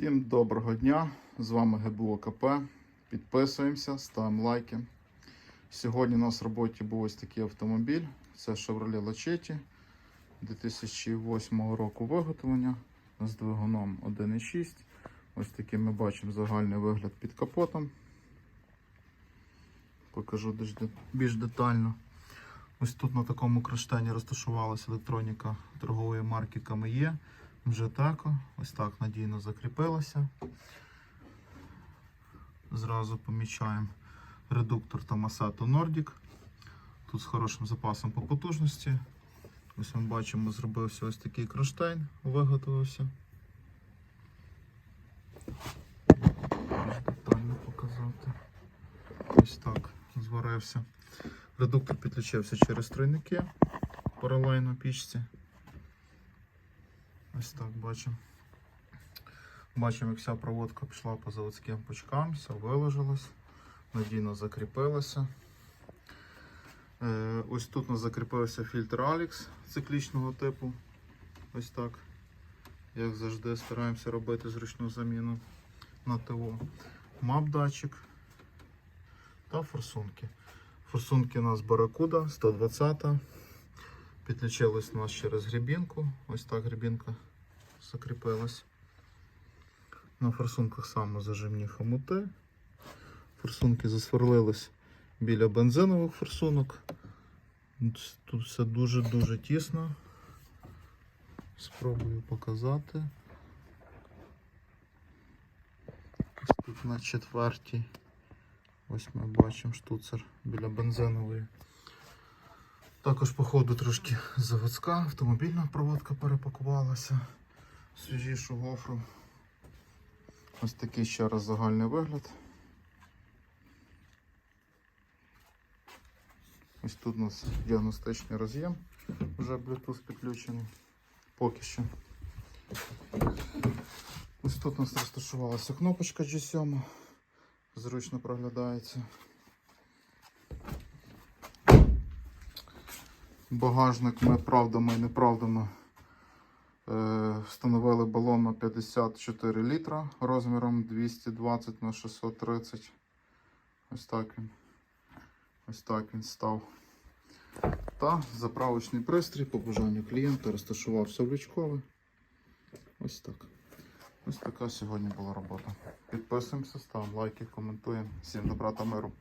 Всім доброго дня! З вами ГБО КП. Підписуємося, ставимо лайки. Сьогодні у нас в роботі був ось такий автомобіль. Це Chevrolet Lachetti 2008 року виготовлення з двигуном 1.6. Ось такий ми бачимо загальний вигляд під капотом. Покажу більш детально. Ось тут на такому кронштейні розташувалася електроніка торгової марки КМЄ. Вже так, ось так надійно закріпилося. Зразу помічаємо редуктор Tomasato Nordic. Тут з хорошим запасом по потужності. Ось ми бачимо, зробився ось такий кронштейн, виготовився. Більш детально показати. Ось так зварився. Редуктор підключився через тройники паралельно пічці. Ось так бачимо. Бачимо, як вся проводка пішла по заводським пучкам, все виложилось, надійно закріпилося. Е, ось тут у нас закріпився фільтр Alex циклічного типу. Ось так. Як завжди, стараємося робити зручну заміну на ТО. Мап-датчик та форсунки. Форсунки у нас Баракуда 120. Підключились у нас через грібінку. Ось так грібінка закріпилась. На форсунках самозажимні хомути. Форсунки засверлились біля бензинових форсунок. Тут все дуже-дуже тісно. Спробую показати. Ось тут на четвертій. Ось ми бачимо штуцер біля бензинової. Також, по ходу, трошки заводська, автомобільна проводка перепакувалася. Свіжішу гофру. Ось такий ще раз загальний вигляд. Ось тут у нас діагностичний роз'єм, вже Bluetooth підключений. Поки що. Ось тут у нас розташувалася кнопочка G7, зручно проглядається. Багажник ми правдами і неправдами е, встановили балон на 54 літра розміром 220 на 630. Ось так він. Ось так він став. Та заправочний пристрій по бажанню клієнта розташувався в лючкове. Ось так. Ось така сьогодні була робота. Підписуємося, ставимо лайки, коментуємо. Всім добра та миру.